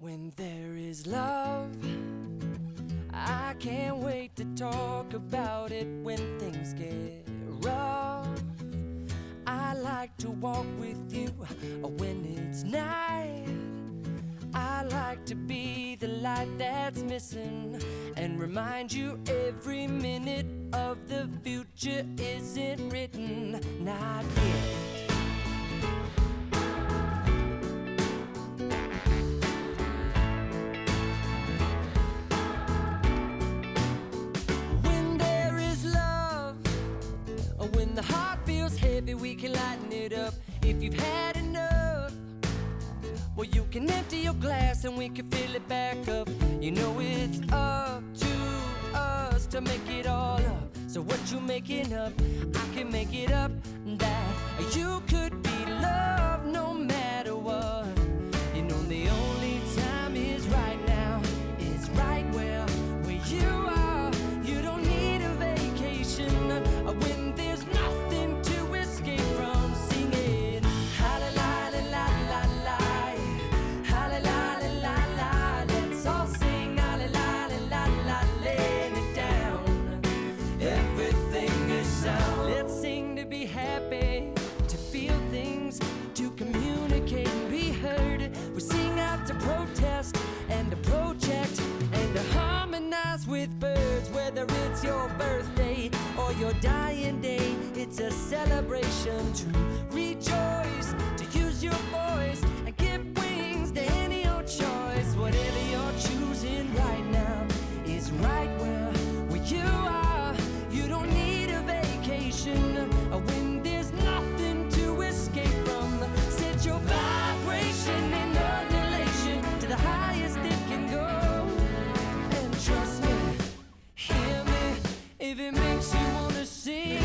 When there is love, I can't wait to talk about it when things get rough. I like to walk with you uh, when it's night. I like to be the light that's missing and remind you every minute of the future isn't written, not. The heart feels heavy, we can lighten it up. If you've had enough, well, you can empty your glass and we can fill it back up. You know it's up to us to make it all up. So what you making up, I can make it up. That you could be loved with birds. Whether it's your birthday or your dying day, it's a celebration to rejoice. It makes you wanna sing